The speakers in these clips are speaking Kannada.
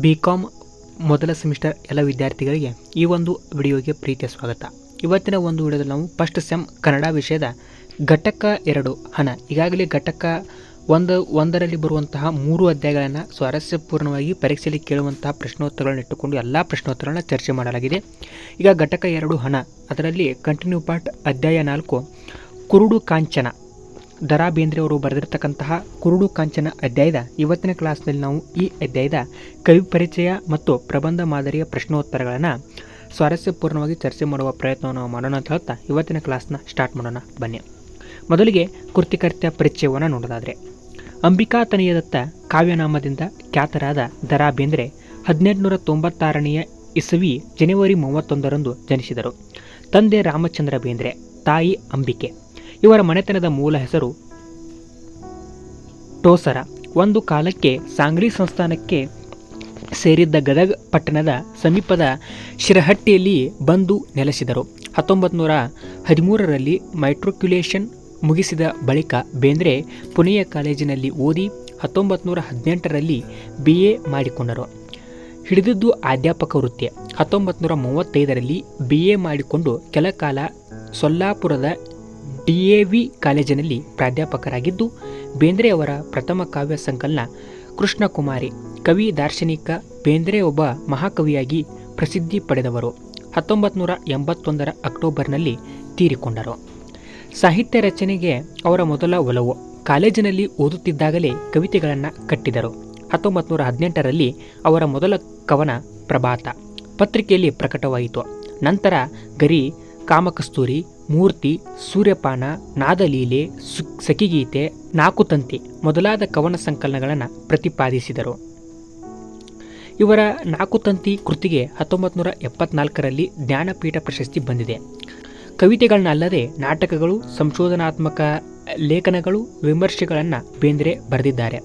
ಬಿ ಕಾಮ್ ಮೊದಲ ಸೆಮಿಸ್ಟರ್ ಎಲ್ಲ ವಿದ್ಯಾರ್ಥಿಗಳಿಗೆ ಈ ಒಂದು ವಿಡಿಯೋಗೆ ಪ್ರೀತಿಯ ಸ್ವಾಗತ. ಇವತ್ತಿನ ಒಂದು ವಿಡಿಯೋದಲ್ಲಿ ನಾವು ಫಸ್ಟ್ ಸೆಮ್ ಕನ್ನಡ ವಿಷಯದ ಘಟಕ ಎರಡು ಹಣ. ಈಗಾಗಲೇ ಘಟಕ ಒಂದು, ಒಂದರಲ್ಲಿ ಬರುವಂತಹ ಮೂರು ಅಧ್ಯಾಯಗಳನ್ನು ಸ್ವಾರಸ್ಯಪೂರ್ಣವಾಗಿ ಪರೀಕ್ಷೆಯಲ್ಲಿ ಕೇಳುವಂತಹ ಪ್ರಶ್ನೋತ್ತರಗಳನ್ನು ಇಟ್ಟುಕೊಂಡು ಎಲ್ಲ ಪ್ರಶ್ನೋತ್ತರಗಳನ್ನ ಚರ್ಚೆ ಮಾಡಲಾಗಿದೆ. ಈಗ ಘಟಕ ಎರಡು ಹಣ. ಅದರಲ್ಲಿ ಕಂಟಿನ್ಯೂ ಪಾರ್ಟ್ ಅಧ್ಯಾಯ ನಾಲ್ಕು, ಕುರುಡು ಕಾಂಚನ. ದರಾ ಬೇಂದ್ರೆ ಅವರು ಬರೆದಿರ್ತಕ್ಕಂತಹ ಕುರುಡು ಕಾಂಚನ ಅಧ್ಯಾಯದ ಇವತ್ತಿನ ಕ್ಲಾಸ್ನಲ್ಲಿ ನಾವು ಈ ಅಧ್ಯಾಯದ ಕವಿ ಪರಿಚಯ ಮತ್ತು ಪ್ರಬಂಧ ಮಾದರಿಯ ಪ್ರಶ್ನೋತ್ತರಗಳನ್ನು ಸ್ವಾರಸ್ಯಪೂರ್ಣವಾಗಿ ಚರ್ಚೆ ಮಾಡುವ ಪ್ರಯತ್ನವನ್ನು ನಾವು ಮಾಡೋಣ ಅಂತ ಹೇಳ್ತಾ ಇವತ್ತಿನ ಕ್ಲಾಸ್ನ ಸ್ಟಾರ್ಟ್ ಮಾಡೋಣ, ಬನ್ನಿ. ಮೊದಲಿಗೆ ಕೃತಿಕರ್ತ್ಯ ಪರಿಚಯವನ್ನು ನೋಡೋದಾದರೆ, ಅಂಬಿಕಾ ತನಯದತ್ತ ಕಾವ್ಯನಾಮದಿಂದ ಖ್ಯಾತರಾದ ದರಾ ಬೇಂದ್ರೆ ಹದಿನೆಂಟುನೂರ ತೊಂಬತ್ತಾರನೆಯ ಇಸವಿ ಜನವರಿ ಮೂವತ್ತೊಂದರಂದು ಜನಿಸಿದರು. ತಂದೆ ರಾಮಚಂದ್ರ ಬೇಂದ್ರೆ ತಾಯಿ ಅಂಬಿಕೆ. ಇವರ ಮನೆತನದ ಮೂಲ ಹೆಸರು ಟೋಸರ. ಒಂದು ಕಾಲಕ್ಕೆ ಸಾಂಗ್ಲಿ ಸಂಸ್ಥಾನಕ್ಕೆ ಸೇರಿದ್ದ ಗದಗ ಪಟ್ಟಣದ ಸಮೀಪದ ಶಿರಹಟ್ಟಿಯಲ್ಲಿ ಬಂದು ನೆಲೆಸಿದರು. ಹತ್ತೊಂಬತ್ತು ನೂರ ಹದಿಮೂರರಲ್ಲಿ ಮೈಟ್ರಿಕ್ಯುಲೇಷನ್ ಮುಗಿಸಿದ ಬಳಿಕ ಬೇಂದ್ರೆ ಪುಣೆಯ ಕಾಲೇಜಿನಲ್ಲಿ ಓದಿ ಹತ್ತೊಂಬತ್ತು ನೂರ ಹದಿನೆಂಟರಲ್ಲಿ ಬಿ ಎ ಮಾಡಿಕೊಂಡರು. ಹಿಡಿದಿದ್ದು ಅಧ್ಯಾಪಕ ವೃತ್ತಿ. ಹತ್ತೊಂಬತ್ತು ನೂರ ಮೂವತ್ತೈದರಲ್ಲಿ ಬಿ ಎ ಮಾಡಿಕೊಂಡು ಕೆಲ ಕಾಲ ಸೊಲ್ಲಾಪುರದ ಡಿ ಎ ವಿ ಕಾಲೇಜಿನಲ್ಲಿ ಪ್ರಾಧ್ಯಾಪಕರಾಗಿದ್ದು, ಬೇಂದ್ರೆ ಅವರ ಪ್ರಥಮ ಕಾವ್ಯ ಸಂಕಲನ ಕೃಷ್ಣಕುಮಾರಿ, ಕವಿ ದಾರ್ಶನಿಕ ಬೇಂದ್ರೆ ಒಬ್ಬ ಮಹಾಕವಿಯಾಗಿ ಪ್ರಸಿದ್ಧಿ ಪಡೆದವರು. ಹತ್ತೊಂಬತ್ತು ನೂರ ಎಂಬತ್ತೊಂದರ ಅಕ್ಟೋಬರ್ನಲ್ಲಿ ತೀರಿಕೊಂಡರು. ಸಾಹಿತ್ಯ ರಚನೆಗೆ ಅವರ ಮೊದಲ ಒಲವು. ಕಾಲೇಜಿನಲ್ಲಿ ಓದುತ್ತಿದ್ದಾಗಲೇ ಕವಿತೆಗಳನ್ನು ಕಟ್ಟಿದರು. ಹತ್ತೊಂಬತ್ತು ನೂರ ಹದಿನೆಂಟರಲ್ಲಿ ಅವರ ಮೊದಲ ಕವನ ಪ್ರಭಾತ ಪತ್ರಿಕೆಯಲ್ಲಿ ಪ್ರಕಟವಾಯಿತು. ನಂತರ ಗರಿ, ಕಾಮಕಸ್ತೂರಿ ಮೂರ್ತಿ, ಸೂರ್ಯಪಾನ, ನಾದಲೀಲೆ ಸುಕ್ ಸಖಿಗೀತೆ, ನಾಕುತಂತಿ ಮೊದಲಾದ ಕವನ ಸಂಕಲನಗಳನ್ನು ಪ್ರತಿಪಾದಿಸಿದರು. ಇವರ ನಾಕುತಂತಿ ಕೃತಿಗೆ ಹತ್ತೊಂಬತ್ತು ನೂರ ಎಪ್ಪತ್ನಾಲ್ಕರಲ್ಲಿ ಜ್ಞಾನಪೀಠ ಪ್ರಶಸ್ತಿ ಬಂದಿದೆ. ಕವಿತೆಗಳನ್ನಲ್ಲದೆ ನಾಟಕಗಳು, ಸಂಶೋಧನಾತ್ಮಕ ಲೇಖನಗಳು, ವಿಮರ್ಶೆಗಳನ್ನು ಬೇಂದ್ರೆ ಬರೆದಿದ್ದಾರೆ.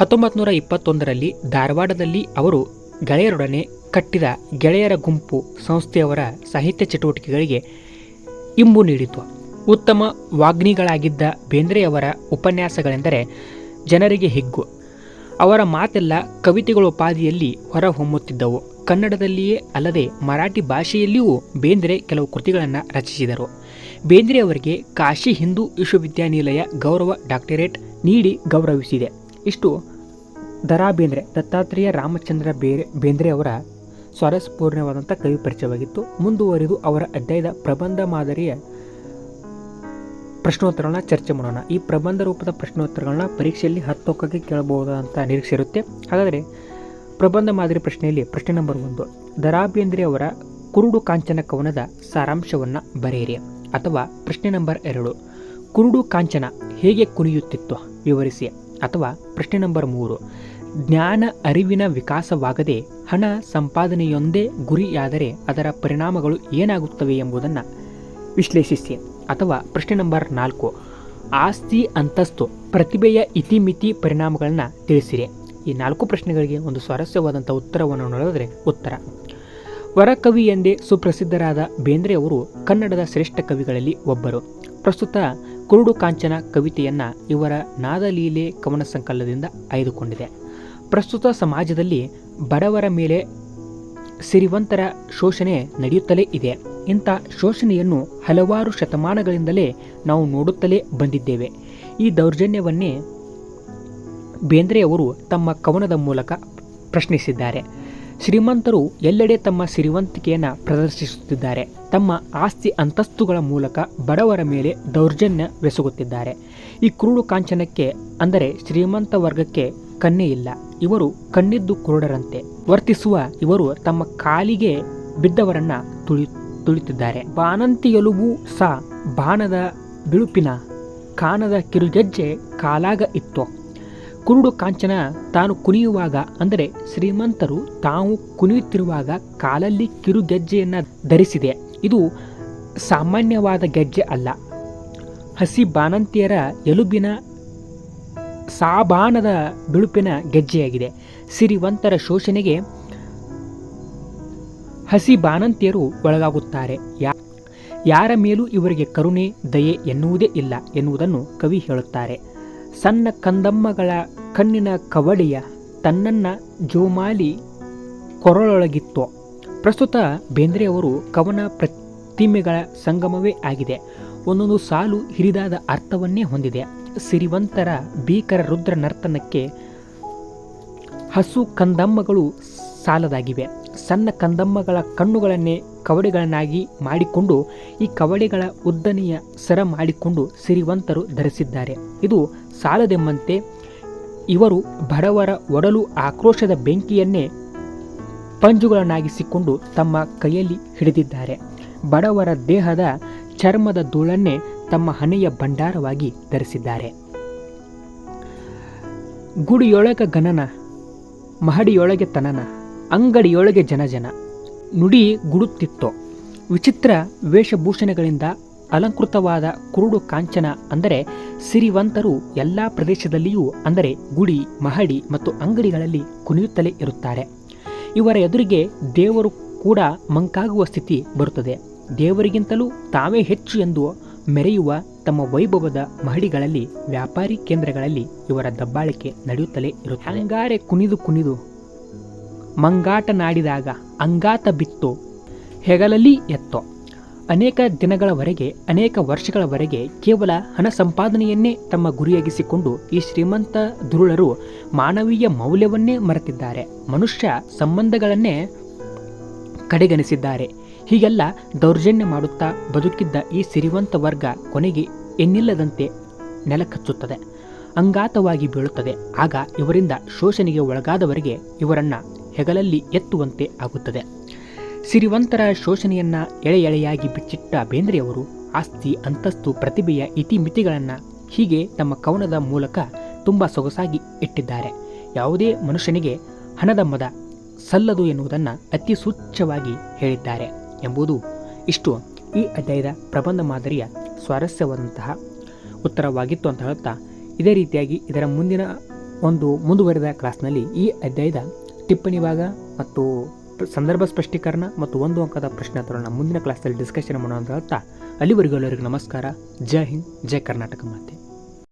ಹತ್ತೊಂಬತ್ತು ನೂರ ಇಪ್ಪತ್ತೊಂದರಲ್ಲಿ ಧಾರವಾಡದಲ್ಲಿ ಅವರು ಗೆಳೆಯರೊಡನೆ ಕಟ್ಟಿದ ಗೆಳೆಯರ ಗುಂಪು ಸಂಸ್ಥೆಯವರ ಸಾಹಿತ್ಯ ಚಟುವಟಿಕೆಗಳಿಗೆ ಇಂಬು ನೀಡಿತು. ಉತ್ತಮ ವಾಗ್ನಿಗಳಾಗಿದ್ದ ಬೇಂದ್ರೆಯವರ ಉಪನ್ಯಾಸಗಳೆಂದರೆ ಜನರಿಗೆ ಹಿಗ್ಗು. ಅವರ ಮಾತೆಲ್ಲ ಕವಿತೆಗಳ ಉಪಾಧಿಯಲ್ಲಿ ಹೊರಹೊಮ್ಮುತ್ತಿದ್ದವು. ಕನ್ನಡದಲ್ಲಿಯೇ ಅಲ್ಲದೆ ಮರಾಠಿ ಭಾಷೆಯಲ್ಲಿಯೂ ಬೇಂದ್ರೆ ಕೆಲವು ಕೃತಿಗಳನ್ನು ರಚಿಸಿದರು. ಬೇಂದ್ರೆ ಅವರಿಗೆ ಕಾಶಿ ಹಿಂದೂ ವಿಶ್ವವಿದ್ಯಾನಿಲಯ ಗೌರವ ಡಾಕ್ಟರೇಟ್ ನೀಡಿ ಗೌರವಿಸಿದೆ. ಇಷ್ಟು ದರಾ ಬೇಂದ್ರೆ ದತ್ತಾತ್ರೇಯ ರಾಮಚಂದ್ರ ಬೇರೆ ಬೇಂದ್ರೆ ಅವರ ಸ್ವಾರಸ್ಯಪೂರ್ಣವಾದಂಥ ಕವಿ ಪರಿಚಯವಾಗಿತ್ತು. ಮುಂದುವರಿದು ಅವರ ಅಧ್ಯಾಯದ ಪ್ರಬಂಧ ಮಾದರಿಯ ಪ್ರಶ್ನೋತ್ತರಗಳನ್ನ ಚರ್ಚೆ ಮಾಡೋಣ. ಈ ಪ್ರಬಂಧ ರೂಪದ ಪ್ರಶ್ನೋತ್ತರಗಳನ್ನ ಪರೀಕ್ಷೆಯಲ್ಲಿ ಹತ್ತೊಕ್ಕಕ್ಕೆ ಕೇಳಬಹುದು ಅಂತ ನಿರೀಕ್ಷೆ ಇರುತ್ತೆ. ಹಾಗಾದರೆ ಪ್ರಬಂಧ ಮಾದರಿ ಪ್ರಶ್ನೆಯಲ್ಲಿ ಪ್ರಶ್ನೆ ನಂಬರ್ ಒಂದು ದರಾಬೇಂದ್ರಿ ಅವರ ಕುರುಡು ಕಾಂಚನ ಕವನದ ಸಾರಾಂಶವನ್ನು ಬರೆಯಿರಿ ಅಥವಾ ಪ್ರಶ್ನೆ ನಂಬರ್ ಎರಡು, ಕುರುಡು ಕಾಂಚನ ಹೇಗೆ ಕುಣಿಯುತ್ತಿತ್ತು ವಿವರಿಸಿ ಅಥವಾ ಪ್ರಶ್ನೆ ನಂಬರ್ ಮೂರು, ಜ್ಞಾನ ಅರಿವಿನ ವಿಕಾಸವಾಗದೆ ಹಣ ಸಂಪಾದನೆಯೊಂದೇ ಗುರಿಯಾದರೆ ಅದರ ಪರಿಣಾಮಗಳು ಏನಾಗುತ್ತವೆ ಎಂಬುದನ್ನು ವಿಶ್ಲೇಷಿಸಿ ಅಥವಾ ಪ್ರಶ್ನೆ ನಂಬರ್ ನಾಲ್ಕು. ಆಸ್ತಿ ಅಂತಸ್ತು, ಪ್ರತಿಭೆಯ ಇತಿಮಿತಿ ಪರಿಣಾಮಗಳನ್ನು ತಿಳಿಸಿರಿ. ಈ ನಾಲ್ಕು ಪ್ರಶ್ನೆಗಳಿಗೆ ಒಂದು ಸ್ವಾರಸ್ಯವಾದಂಥ ಉತ್ತರವನ್ನು ನೋಡಿದ್ರೆ ಉತ್ತರ. ವರಕವಿ ಎಂದೇ ಸುಪ್ರಸಿದ್ಧರಾದ ಬೇಂದ್ರೆ ಅವರು ಕನ್ನಡದ ಶ್ರೇಷ್ಠ ಕವಿಗಳಲ್ಲಿ ಒಬ್ಬರು. ಪ್ರಸ್ತುತ ಕುರುಡು ಕಾಂಚನ ಕವಿತೆಯನ್ನು ಇವರ ನಾದಲೀಲೆ ಕವನ ಸಂಕಲನದಿಂದ ಆಯ್ದುಕೊಂಡಿದೆ. ಪ್ರಸ್ತುತ ಸಮಾಜದಲ್ಲಿ ಬಡವರ ಮೇಲೆ ಸಿರಿವಂತರ ಶೋಷಣೆ ನಡೆಯುತ್ತಲೇ ಇದೆ. ಇಂಥ ಶೋಷಣೆಯನ್ನು ಹಲವಾರು ಶತಮಾನಗಳಿಂದಲೇ ನಾವು ನೋಡುತ್ತಲೇ ಬಂದಿದ್ದೇವೆ. ಈ ದೌರ್ಜನ್ಯವನ್ನೇ ಬೇಂದ್ರೆಯವರು ತಮ್ಮ ಕವನದ ಮೂಲಕ ಪ್ರಶ್ನಿಸಿದ್ದಾರೆ. ಶ್ರೀಮಂತರು ಎಲ್ಲೆಡೆ ತಮ್ಮ ಸಿರಿವಂತಿಕೆಯನ್ನು ಪ್ರದರ್ಶಿಸುತ್ತಿದ್ದಾರೆ. ತಮ್ಮ ಆಸ್ತಿ ಅಂತಸ್ತುಗಳ ಮೂಲಕ ಬಡವರ ಮೇಲೆ ದೌರ್ಜನ್ಯವೆಸಗುತ್ತಿದ್ದಾರೆ. ಈ ಕ್ರೂಡು ಕಾಂಚನಕ್ಕೆ ಅಂದರೆ ಶ್ರೀಮಂತ ವರ್ಗಕ್ಕೆ ಕನ್ನೆ ಇಲ್ಲ. ಇವರು ಕಣ್ಣಿದ್ದು ಕುರುಡರಂತೆ. ವರ್ತಿಸುವ ಇವರು ತಮ್ಮ ಕಾಲಿಗೆ ಬಿದ್ದವರನ್ನ ತುಳಿ, ತುಳಿತಿದ್ದಾರೆ. ಬಾನಂತಿಯಲುವು ಸಹ ಬಾಣದ ಬಿಳುಪಿನ ಕಾನದ ಕಿರುಗೆಜ್ಜೆ ಕಾಲಾಗ ಇತ್ತು. ಕುರುಡು ಕಾಂಚನ ತಾನು ಕುಣಿಯುವಾಗ ಅಂದರೆ ಶ್ರೀಮಂತರು ತಾವು ಕುಣಿಯುತ್ತಿರುವಾಗ ಕಾಲಲ್ಲಿ ಕಿರುಗೆಜ್ಜೆಯನ್ನು ಧರಿಸಿದೆ. ಇದು ಸಾಮಾನ್ಯವಾದ ಗೆಜ್ಜೆ ಅಲ್ಲ. ಹಸಿ ಬಾಣಂತಿಯರ ಎಲುಬಿನ ಸಾಬಾಣದ ಬಿಳುಪಿನ ಗೆಜ್ಜೆಯಾಗಿದೆ. ಸಿರಿವಂತರ ಶೋಷಣೆಗೆ ಹಸಿ ಬಾಣಂತಿಯರು ಒಳಗಾಗುತ್ತಾರೆ ಯಾರ ಮೇಲೂ ಇವರಿಗೆ ಕರುಣೆ, ದಯೆ ಎನ್ನುವುದೇ ಇಲ್ಲ ಎನ್ನುವುದನ್ನು ಕವಿ ಹೇಳುತ್ತಾರೆ. ಸಣ್ಣ ಕಂದಮ್ಮಗಳ ಕಣ್ಣಿನ ಕವಡಿಯ ತನ್ನನ್ನ ಜೋಮಾಲಿ ಕೊರಳೊಳಗಿತ್ತು. ಪ್ರಸ್ತುತ ಬೇಂದ್ರೆಯವರು ಕವನ ಪ್ರತಿಮೆಗಳ ಸಂಗಮವೇ ಆಗಿದೆ. ಒಂದೊಂದು ಸಾಲು ಹಿರಿದಾದ ಅರ್ಥವನ್ನೇ ಹೊಂದಿದೆ. ಸಿರಿವಂತರ ಭೀಕರ ರುದ್ರ ನರ್ತನಕ್ಕೆ ಹಸು ಕಂದಮ್ಮಗಳು ಸಾಲದಾಗಿವೆ. ಸಣ್ಣ ಕಂದಮ್ಮಗಳ ಕಣ್ಣುಗಳನ್ನೇ ಕವಡೆಗಳನ್ನಾಗಿ ಮಾಡಿಕೊಂಡು, ಈ ಕವಡೆಗಳ ಉದ್ದನೆಯ ಸರ ಮಾಡಿಕೊಂಡು ಸಿರಿವಂತರು ಧರಿಸಿದ್ದಾರೆ. ಇದು ಸಾಲದೆಂಬಂತೆ ಇವರು ಬಡವರ ಒಡಲು ಆಕ್ರೋಶದ ಬೆಂಕಿಯನ್ನೇ ಪಂಜುಗಳನ್ನಾಗಿಸಿಕೊಂಡು ತಮ್ಮ ಕೈಯಲ್ಲಿ ಹಿಡಿದಿದ್ದಾರೆ. ಬಡವರ ದೇಹದ ಚರ್ಮದ ಧೂಳನ್ನೇ ತಮ್ಮ ಹಣೆಯ ಭಂಡಾರವಾಗಿ ಧರಿಸಿದ್ದಾರೆ. ಗುಡಿಯೊಳಗ ಗಣನ ಮಹಡಿಯೊಳಗೆ ತನನ, ಅಂಗಡಿಯೊಳಗೆ ಜನಜನ, ನುಡಿ ಗುಡುತ್ತಿತ್ತು. ವಿಚಿತ್ರ ವೇಷಭೂಷಣಗಳಿಂದ ಅಲಂಕೃತವಾದ ಕುರುಡು ಕಾಂಚನ ಅಂದರೆ ಸಿರಿವಂತರು ಎಲ್ಲ ಪ್ರದೇಶದಲ್ಲಿಯೂ ಅಂದರೆ ಗುಡಿ, ಮಹಡಿ ಮತ್ತು ಅಂಗಡಿಗಳಲ್ಲಿ ಕುಣಿಯುತ್ತಲೇ ಇರುತ್ತಾರೆ. ಇವರ ಎದುರಿಗೆ ದೇವರು ಕೂಡ ಮಂಕಾಗುವ ಸ್ಥಿತಿ ಬರುತ್ತದೆ. ದೇವರಿಗಿಂತಲೂ ತಾವೇ ಹೆಚ್ಚು ಎಂದು ಮೆರೆಯುವ ತಮ್ಮ ವೈಭವದ ಮಹಡಿಗಳಲ್ಲಿ, ವ್ಯಾಪಾರಿ ಕೇಂದ್ರಗಳಲ್ಲಿ ಇವರ ದಬ್ಬಾಳಿಕೆ ನಡೆಯುತ್ತಲೇ ಇರುತ್ತೆ ಹಂಗಾರೆ ಕುಣಿದು ಕುಣಿದು ಮಂಗಾಟ ನಾಡಿದಾಗ ಅಂಗಾತ ಬಿತ್ತು, ಹೆಗಲಲ್ಲಿ ಎತ್ತೋ. ಅನೇಕ ದಿನಗಳವರೆಗೆ, ಅನೇಕ ವರ್ಷಗಳವರೆಗೆ ಕೇವಲ ಹಣ ಸಂಪಾದನೆಯನ್ನೇ ತಮ್ಮ ಗುರಿಯಾಗಿಸಿಕೊಂಡು ಈ ಶ್ರೀಮಂತ ದುರುಳರು ಮಾನವೀಯ ಮೌಲ್ಯವನ್ನೇ ಮರೆತಿದ್ದಾರೆ. ಮನುಷ್ಯ ಸಂಬಂಧಗಳನ್ನೇ ಕಡೆಗಣಿಸಿದ್ದಾರೆ. ಹೀಗೆಲ್ಲ ದೌರ್ಜನ್ಯ ಮಾಡುತ್ತಾ ಬದುಕಿದ್ದ ಈ ಸಿರಿವಂತ ವರ್ಗ ಕೊನೆಗೆ ಎನ್ನಿಲ್ಲದಂತೆ ನೆಲಕಚ್ಚುತ್ತದೆ. ಅಂಗಾತವಾಗಿ ಬೀಳುತ್ತದೆ. ಆಗ ಇವರಿಂದ ಶೋಷಣೆಗೆ ಒಳಗಾದವರಿಗೆ ಇವರನ್ನ ಹೆಗಲಲ್ಲಿ ಎತ್ತುವಂತೆ ಆಗುತ್ತದೆ. ಸಿರಿವಂತರ ಶೋಷಣೆಯನ್ನ ಎಳೆ ಎಳೆಯಾಗಿ ಬಿಚ್ಚಿಟ್ಟ ಬೇಂದ್ರೆಯವರು ಆಸ್ತಿ, ಅಂತಸ್ತು, ಪ್ರತಿಭೆಯ ಇತಿಮಿತಿಗಳನ್ನು ಹೀಗೆ ತಮ್ಮ ಕವನದ ಮೂಲಕ ತುಂಬ ಸೊಗಸಾಗಿ ಇಟ್ಟಿದ್ದಾರೆ. ಯಾವುದೇ ಮನುಷ್ಯನಿಗೆ ಹಣದ ಮದ ಸಲ್ಲದು ಎನ್ನುವುದನ್ನು ಅತಿ ಸೂಚ್ಯವಾಗಿ ಹೇಳಿದ್ದಾರೆ ಎಂಬುದು ಇಷ್ಟು. ಈ ಅಧ್ಯಾಯದ ಪ್ರಬಂಧ ಮಾದರಿಯ ಸ್ವಾರಸ್ಯವಾದಂತಹ ಉತ್ತರವಾಗಿತ್ತು ಅಂತ ಹೇಳುತ್ತಾ ಇದೇ ರೀತಿಯಾಗಿ ಇದರ ಮುಂದಿನ ಒಂದು ಮುಂದುವರೆದ ಕ್ಲಾಸ್ನಲ್ಲಿ ಈ ಅಧ್ಯಾಯದ ಟಿಪ್ಪಣಿ ಭಾಗ ಮತ್ತು ಸಂದರ್ಭ ಸ್ಪಷ್ಟೀಕರಣ ಮತ್ತು ಒಂದು ಅಂಕದ ಪ್ರಶ್ನೆ ಉತ್ತರವನ್ನು ಮುಂದಿನ ಕ್ಲಾಸಲ್ಲಿ ಡಿಸ್ಕಷನ್ ಮಾಡೋಣ ಅಂತ ಅಲ್ಲಿವರೆಗೂ ಎಲ್ಲರಿಗೂ ನಮಸ್ಕಾರ. ಜೈ ಹಿಂದ್, ಜೈ ಕರ್ನಾಟಕ ಮಾತೆ.